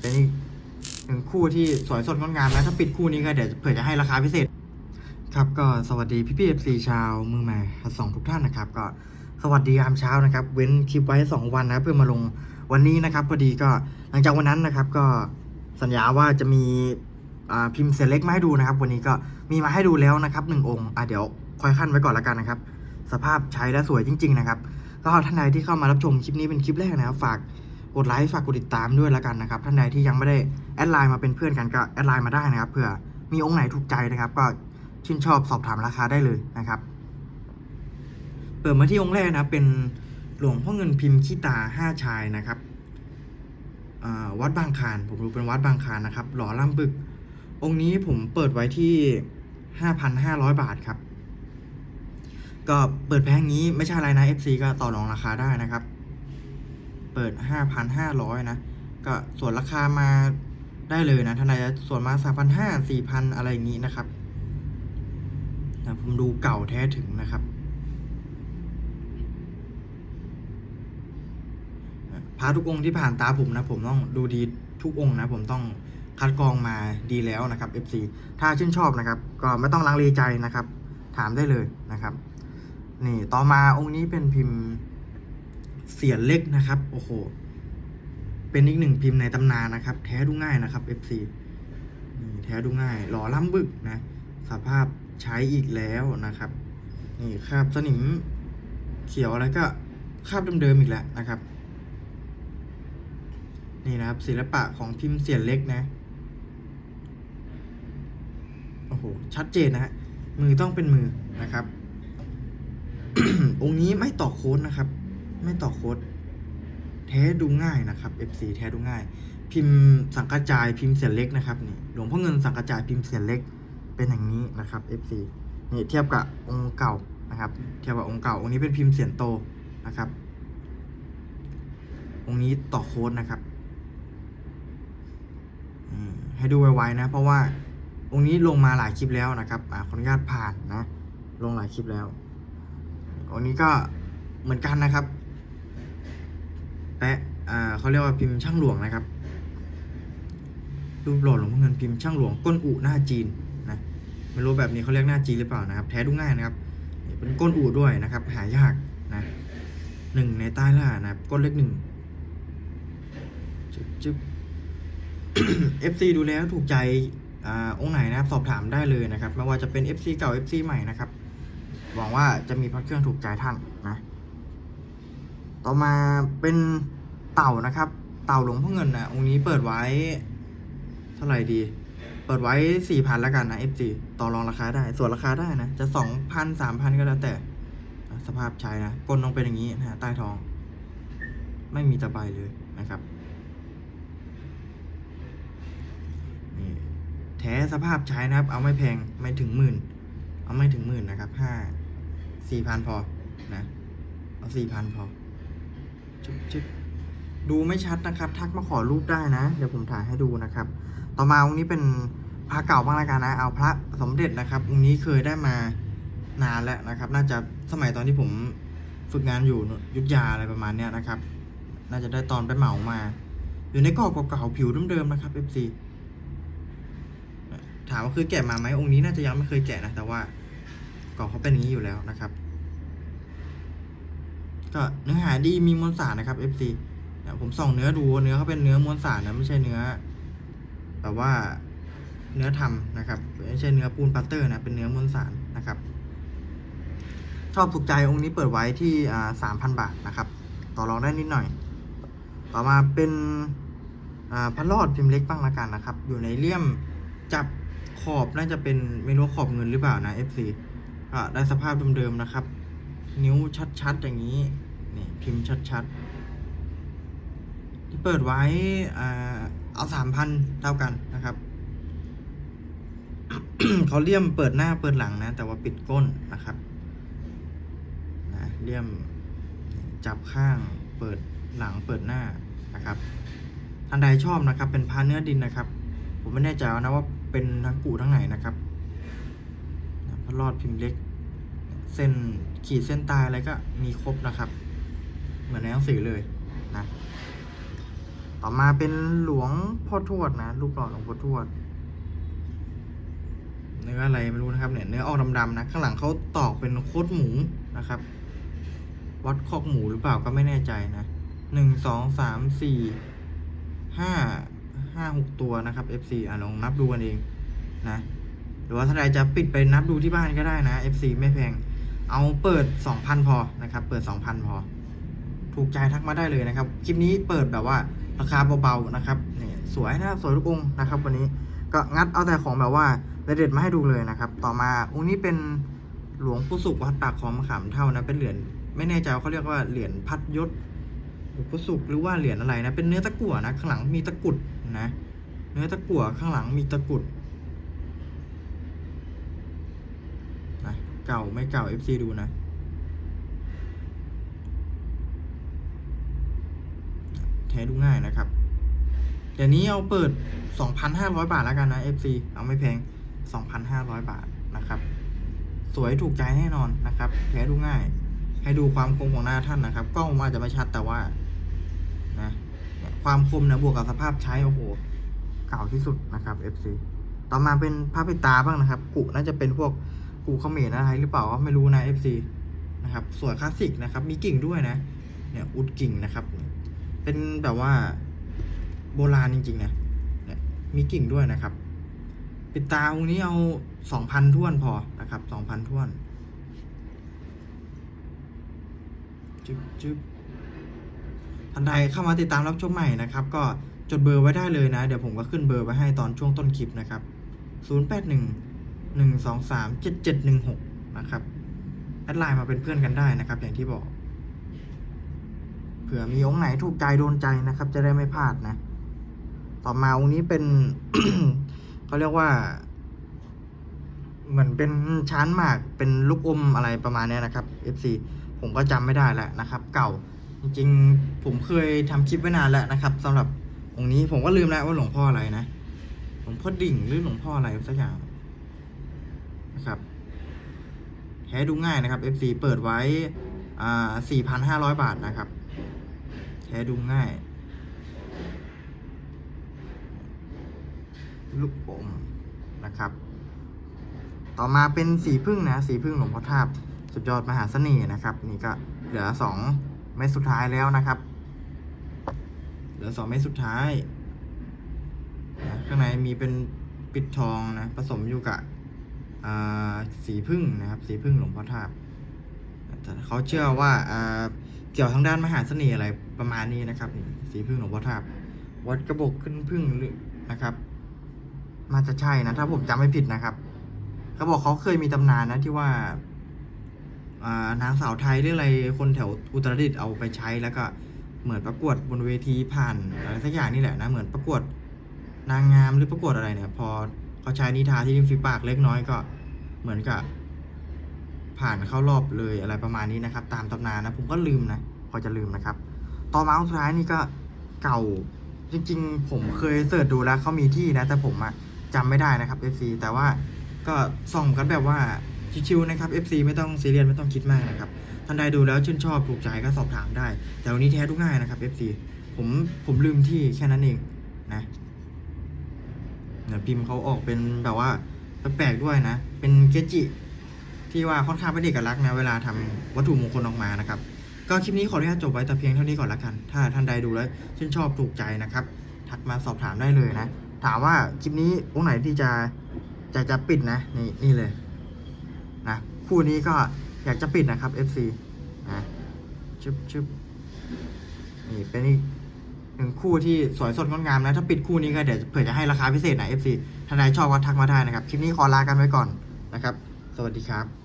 เป็นอีกหนึ่งคู่ที่สวยสดงดงามนะถ้าปิดคู่นี้ก็เดี๋ยวเผื่อจะให้ราคาพิเศษ ครับก็สวัสดีพี่พี่เอฟซีชาวมือใหม่สองทุกท่านนะครับ ก็สวัสดียามเช้านะครับ เว้นคลิปไว้ 2 วันนะเพื่อมาลงวันนี้นะครับพอดีก็หลังจากวันนั้นนะครับ ก็สัญญาว่าจะมีพิมพ์เซเล็กมาให้ดูนะครับ วันนี้ก็มีมาให้ดูแล้วนะครับหนึ่งองค์อะเดี๋ยวคอยขั้นไว้ก่อนละกันนะครับ สภาพใช้และสวยจริง ๆ นะครับก็ท่านใดที่เข้ามารับชมคลิปนี้เป็นคลิปแรกนะครับ ฝาก กดไลค์ฝากกดติดตามด้วยและกันนะครับท่านใดที่ยังไม่ได้แอดไลน์มาเป็นเพื่อนกันก็แอดไลน์มาได้นะครับเผื่อมีองค์ไหนถูกใจนะครับ ก็ชื่นชอบสอบถามราคาได้เลยนะครับเปิดมาที่องค์แรกนะเป็นหลวงพ่อเงินพิมพ์ขี้ตาห้าชายนะครับวัดบางคานผมดูเป็นวัดบางคานนะครับ หล่อล่ำบึก องค์นี้ผมเปิดไว้ที่ห้าพันห้าร้อยบาทครับ ก็เปิดแพงนี้ไม่ใช่อะไรนะ FC ก็ต่อรองราคาได้นะครับ ปิดห้าพันห้าร้อยนะ ก็ส่วนราคามาได้เลยนะท่านใดจะส่วนมาสามพันห้าสี่พันอะไรอย่างนี้นะครับนะผมดูเก่าแท้ถึงนะครับพระทุกองค์ที่ผ่านตาผมนะ ผมต้องดูดีทุกองค์นะ ผมต้องคัดกรองมาดีแล้วนะครับ FC ถ้าชื่นชอบนะครับ ก็ไม่ต้องลังเลใจนะครับ ถามได้เลยนะครับ นี่ต่อมาองค์นี้เป็นพิมพ์ เสียนเล็กนะครับ โอ้โห เป็นอีกหนึ่งพิมพ์ในตำนานนะครับ แท้ดูง่ายนะครับ FC นี่แท้ดูง่าย หล่อล่ำบึกนะ สภาพใช้อีกแล้วนะครับ นี่คราบสนิมเขียวอะไรก็คราบเดิมๆอีกแล้วนะครับ นี่นะครับ ศิลปะของพิมพ์เสียนเล็กนะโอ้โหชัดเจนนะฮะมือต้องเป็นมือนะครับ องค์นี้ไม่ต่อโค้ดนะครับ ไม่ต่อโค้ดแท้ดูง่ายนะครับ FC แท้ดูง่าย พิมพ์สังกระจายพิมพ์เสียนเล็กนะครับนี่หลวงพ่อเงินสังกระจายพิมพ์เสียนเล็กเป็นอย่างนี้นะครับ FC นี่เทียบกับองค์เก่านะครับ เทียบกับองค์เก่าองค์นี้เป็นพิมพ์เสียนโตนะครับ องค์นี้ต่อโค้ดนะครับให้ดูไวๆนะ เพราะว่าองค์นี้ลงมาหลายคลิปแล้วนะครับอ่าขออนุญาตผ่านนะ ลงหลายคลิปแล้วองค์นี้ก็เหมือนกันนะครับ แปะอ่าเขาเรียกว่าพิมพ์ช่างหลวงนะครับ รูปหล่อหลวงพ่อเงินพิมพ์ช่างหลวงก้นอุหน้าจีนนะไม่รู้แบบนี้เขาเรียกหน้าจีนหรือเปล่านะครับ แท้ดูง่ายนะครับ เป็นก้นอุด้วยนะครับ หายากนะหนึ่งในใต้ล่านะครับ ก้นเล็กหนึ่งจึ๊บจึ๊บ FC ดูแล้วถูกใจอ่าองค์ไหนนะครับ สอบถามได้เลยนะครับไม่ว่าจะเป็น FC เก่า FC ใหม่นะครับหวังว่าจะมีพระเครื่องถูกใจท่านนะ ต่อมาเป็นเต่านะครับ เต่าหลวงพ่อเงินนะองค์นี้เปิดไว้เท่าไหร่ดี เปิดไว้สี่พันแล้วกันนะ FG ต่อรองราคาได้ ส่วนราคาได้นะ จะสองพันสามพันก็แล้วแต่ สภาพใช้นะก้นต้องเป็นอย่างนี้นะฮะใต้ท้อง ไม่มีตะไบเลยนะครับนี่แท้สภาพใช้นะครับ เอาไม่แพงไม่ถึงหมื่น เอาไม่ถึงหมื่นนะครับห้าสี่พันพอนะ เอาสี่พันพอ จุ๊บจุ๊บดูไม่ชัดนะครับ ทักมาขอรูปได้นะ เดี๋ยวผมถ่ายให้ดูนะครับ ต่อมาองค์นี้เป็นพระเก่าบ้างละกันนะ เอาพระสมเด็จนะครับองค์นี้เคยได้มานานแล้วนะครับ น่าจะสมัยตอนที่ผมฝึกงานอยู่ยุทธยาอะไรประมาณเนี้ยนะครับ น่าจะได้ตอนไปเหมามา อยู่ในกรอบเก่าๆผิวเดิมๆนะครับ FC ถามว่าเคยแกะมาไหมองค์นี้น่าจะยังไม่เคยแกะนะแต่ว่ากรอบเขาเป็นอย่างนี้อยู่แล้วนะครับ ก็เนื้อหาดีมีมวลสารนะครับ FC เนี่ยผมส่องเนื้อดูเนื้อเขาเป็นเนื้อมวลสารนะไม่ใช่เนื้อแบบว่าเนื้อทำนะครับไม่ใช่เนื้อปูนปัตเตอร์นะเป็นเนื้อมวลสารนะครับ ชอบถูกใจองค์นี้เปิดไว้ที่สามพันบาทนะครับ ต่อรองได้นิดหน่อย ต่อมาเป็นพันรอดพิมพ์เล็กบ้างละกันนะครับ อยู่ในเลี่ยมจับขอบน่าจะเป็นไม่รู้ขอบเงินหรือเปล่านะ FC ก็ได้สภาพเดิมๆนะครับ นิ้วชัดๆ อย่างนี้ นี่พิมพ์ชัดๆ ที่เปิดไว้เอาสามพันเท่ากันนะครับ เขาเลี่ยมเปิดหน้าเปิดหลังนะ แต่ว่าปิดก้นนะครับนะเลี่ยมจับข้างเปิดหลังเปิดหน้านะครับท่านใดชอบนะครับ เป็นพาเนื้อดินนะครับ ผมไม่แน่ใจนะว่าเป็นทั้งกูทั้งไหนนะครับพระรอดพิมพ์เล็ก เส้นขีดเส้นตายอะไรก็มีครบนะครับ เหมือนในหนังสือเลยนะต่อมาเป็นหลวงพ่อทวดนะรูปหล่อหลวงพ่อทวดเนื้ออะไรไม่รู้นะครับเนี่ยเนื้อออกดำๆนะข้างหลังเขาตอกเป็นโคตรหมูนะครับ วัดคอกหมูหรือเปล่าก็ไม่แน่ใจนะหนึ่งสองสามสี่ห้าห้าหกตัวนะครับ FC อะลองนับดูกันเองนะ หรือว่าถ้าใครจะปิดไปนับดูที่บ้านก็ได้นะ FC ไม่แพง เอาเปิด 2,000 พอนะครับ เปิด 2,000 พอ ถูกใจทักมาได้เลยนะครับ คลิปนี้เปิดแบบว่าราคาเบาๆนะครับนี่สวยนะสวยทุกองค์นะครับ วันนี้ก็งัดเอาแต่ของแบบว่าเด็ดๆมาให้ดูเลยนะครับ ต่อมาองค์นี้เป็นหลวงปู่สุขวัดปากคลองมะขามเท่านะ เป็นเหรียญไม่แน่ใจเขาเรียกว่าเหรียญพัดยศหลวงปู่สุขหรือว่าเหรียญอะไรนะ เป็นเนื้อตะกั่วนะข้างหลังมีตะกุดนะ เนื้อตะกั่วข้างหลังมีตะกุดนะ เก่าไม่เก่า FC ดูนะ แท้ดูง่ายนะครับ เดี๋ยวนี้เอาเปิด 2,500 บาทแล้วกันนะ FC เอาไม่แพง 2,500 บาทนะครับ สวยถูกใจแน่นอนนะครับ แท้ดูง่าย ให้ดูความคมของหน้าท่านนะครับ กล้องมันอาจจะไม่ชัดแต่ว่านะความคมนะบวกกับสภาพใช้โอ้โหเก่าที่สุดนะครับ FC ต่อมาเป็นผ้าปิดตาบ้างนะครับ กุน่าจะเป็นพวก กุเขมรอะไรหรือเปล่าไม่รู้นะ FC นะครับสวยคลาสสิกนะครับ มีกิ่งด้วยนะ เนี่ยอุดกิ่งนะครับ เป็นแบบว่าโบราณจริงๆนะเนี่ยมีกิ่งด้วยนะครับ ปิดตาองนี้เอาสองพันท่วนพอนะครับสองพันท่วนจึ๊บจึ๊บทันใดเข้ามาติดตามรับชมใหม่นะครับ ก็จดเบอร์ไว้ได้เลยนะ เดี๋ยวผมก็ขึ้นเบอร์ไว้ให้ตอนช่วงต้นคลิปนะครับ 081 123 7716นะครับแอดไลน์มาเป็นเพื่อนกันได้นะครับ อย่างที่บอกเผื่อมีองค์ไหนถูกใจโดนใจนะครับ จะได้ไม่พลาดนะ ต่อมาองค์นี้เป็นเขาเรียกว่า เหมือนเป็นช้านหมากเป็นลูกอมอะไรประมาณเนี้ยนะครับ FC ผมก็จำไม่ได้แล้วนะครับ เก่าจริงๆผมเคยทำคลิปไว้นานแล้วนะครับสำหรับองค์นี้ผมก็ลืมแล้วว่าหลวงพ่ออะไรนะหลวงพ่อดิ่งหรือหลวงพ่ออะไรสักอย่าง นะครับแท้ดูง่ายนะครับ FC เปิดไว้ อ่า 4,500 บาทนะครับ แท้ดูง่าย ลูกอมนะครับ ต่อมาเป็นสีพึ่งนะ สีพึ่งหลวงพ่อทาบ สุดยอดมหาเสน่ห์นะครับ นี่ก็เหลือสองเม็ดสุดท้ายแล้วนะครับ เหลือสองเม็ดสุดท้ายนะข้างในมีเป็นปิดทองนะ ผสมอยู่กับ สีพึ่งนะครับสีพึ่งหลวงพ่อทาบเขาเชื่อว่าเกี่ยวทางด้านมหาเสน่ห์อะไรประมาณนี้นะครับสีพึ่งหลวงพ่อทาบวัดกระบอกขึ้นพึ่งนะครับน่าจะใช่นะถ้าผมจำไม่ผิดนะครับ เขาบอกเขาเคยมีตำนานนะที่ว่าอ่านางสาวไทยหรืออะไรคนแถวอุตรดิตถ์เอาไปใช้แล้วก็เหมือนประกวดบนเวทีผ่านอะไรสักอย่างนี่แหละนะเหมือนประกวดนางงามหรือประกวดอะไรเนี่ย พอ เขาใช้นิทาที่ริมฝีปากเล็กน้อยก็เหมือนกับ ผ่านเข้ารอบเลยอะไรประมาณนี้นะครับ ตามตำนานนะผมก็ลืมนะพอจะลืมนะครับ ต่อมาสุดท้ายนี่ก็เก่าจริงๆ ผมเคยเสิร์ชดูแล้วเขามีที่นะ แต่ผมอะจำไม่ได้นะครับ FC แต่ว่าก็ส่องกันแบบว่าชิวๆนะครับ FC ไม่ต้องซีเรียสไม่ต้องคิดมากนะครับท่านใดดูแล้วชื่นชอบถูกใจก็สอบถามได้ แต่วันนี้แท้ทุกง่ายนะครับ FC ผมผมลืมที่แค่นั้นเองนะ เนี่ยพิมพ์เขาออกเป็นแบบว่าแปลกด้วยนะ เป็นเกจิ ที่ว่าค่อนข้างเป็นเอกลักษณ์นะเวลาทำวัตถุมงคลออกมานะครับ ก็คลิปนี้ขออนุญาตจบไว้แต่เพียงเท่านี้ก่อนละกัน ถ้าท่านใดดูแล้วชื่นชอบถูกใจนะครับ ทักมาสอบถามได้เลยนะ ถามว่าคลิปนี้องค์ไหนที่จะจะจะปิดนะ นี่นี่เลยนะคู่นี้ก็อยากจะปิดนะครับ FC นะชึบชึบนี่เป็นอีก หนึ่งคู่ที่สวยสดงดงามนะถ้าปิดคู่นี้ก็เดี๋ยวเผื่อจะให้ราคาพิเศษนะ FC ท่านายชอบก็ทักมาได้นะครับ คลิปนี้ขอลากันไว้ก่อนนะครับ สวัสดีครับ